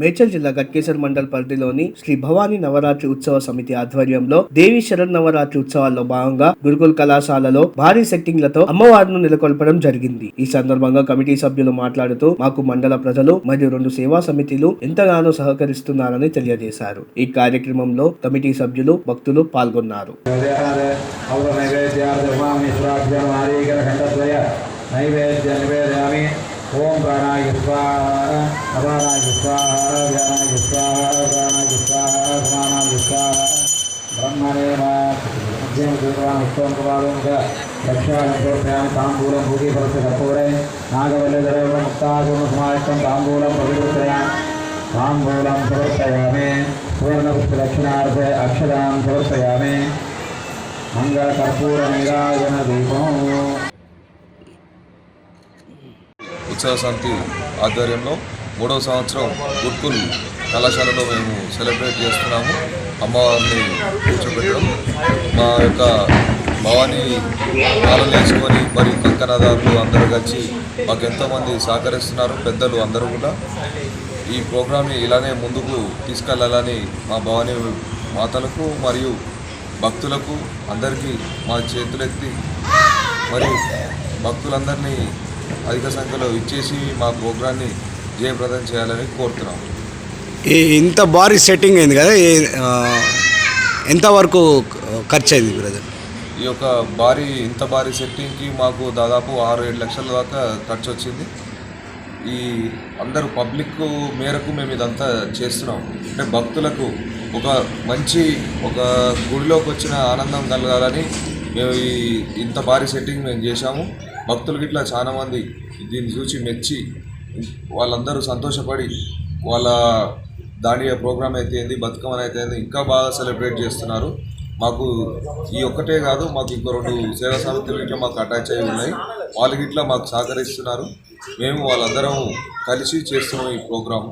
మేడ్చల్ జిల్లా గట్కేశ్వర్ మండల్ పరిధిలోని శ్రీ భవానీ నవరాత్రి ఉత్సవ సమితి ఆధ్వర్యంలో దేవి శరణ్ నవరాత్రి ఉత్సవాల్లో భాగంగా గురుకుల్ కళాశాలలో భారీ సెట్టింగ్లతో అమ్మవారిని నెలకొల్పడం జరిగింది. ఈ సందర్భంగా కమిటీ సభ్యులు మాట్లాడుతూ మాకు మండల ప్రజలు మరియు రెండు సేవా సమితిలు ఎంతగానో సహకరిస్తున్నారని తెలియజేశారు. ఈ కార్యక్రమంలో కమిటీ సభ్యులు భక్తులు పాల్గొన్నారు. నైవేద్య स्वाहा भवानाय स्वाहा व्यानाय स्वाहा प्राणाय स्वाहा समानाय स्वाहा ब्रह्मणे मध्यम गुरुवान् उत्तम कुमारोङ्ग रक्षाणोभ्यां ताम्बूलं भूगिफलस्य कपूरे नागवल्लधरवं मुक्तागुणसमायुक्तं ताम्बूलं प्रविवृत्तया ताम्बूलं समर्पयामि सुवर्णपुष्पदक्षिणार्थे अक्षदां समर्पयामि मङ्गलकर्पूरनिराजनदीपम् ఉత్సవ సమితి ఆధ్వర్యంలో మూడవ సంవత్సరం గుర్కుల్ కళాశాలలో మేము సెలబ్రేట్ చేస్తున్నాము. అమ్మవారిని కూర్చోబెట్టడం మా యొక్క భవానీ కాలం వేసుకొని మరియు కంకణదారులు అందరూ కలిసి మాకు ఎంతోమంది సహకరిస్తున్నారు పెద్దలు అందరూ కూడా. ఈ ప్రోగ్రామ్ని ఇలానే ముందుకు తీసుకెళ్ళాలని మా భవానీ మాతలకు మరియు భక్తులకు అందరికీ మా చేతులెత్తి మరియు భక్తులందరినీ అధిక సంఖ్యలో ఇచ్చేసి మా ప్రోగ్రాన్ని జయప్రదం చేయాలని కోరుతున్నాం. ఈ ఇంత భారీ సెట్టింగ్ అయింది కదా ఎంతవరకు ఖర్చు అయింది బ్రదర్? ఈ యొక్క భారీ ఇంత భారీ సెట్టింగ్కి మాకు దాదాపు ఆరు ఏడు లక్షల దాకా ఖర్చు వచ్చింది ఈ అందరూ పబ్లిక్ మేరకు మేము ఇదంతా చేస్తున్నాం. అంటే భక్తులకు ఒక మంచి ఒక గుడిలోకి వచ్చిన ఆనందం కలగాలని మేము ఈ ఇంత భారీ సెట్టింగ్ మేము చేశాము. భక్తులు గిట్ల చాలామంది దీన్ని చూసి మెచ్చి వాళ్ళందరూ సంతోషపడి వాళ్ళ దాండియా ప్రోగ్రామ్ అయితే ఏంది బతుకమ్మని అయితే ఏంది ఇంకా బాగా సెలబ్రేట్ చేస్తున్నారు. మాకు ఈ ఒక్కటే కాదు మాకు ఇంకో రెండు సేవా సమితులు ఇట్లా మాకు అటాచ్ అయి ఉన్నాయి. వాళ్ళకి ఇట్లా మాకు సహకరిస్తున్నారు. మేము వాళ్ళందరం కలిసి చేస్తున్నాం ఈ ప్రోగ్రాము.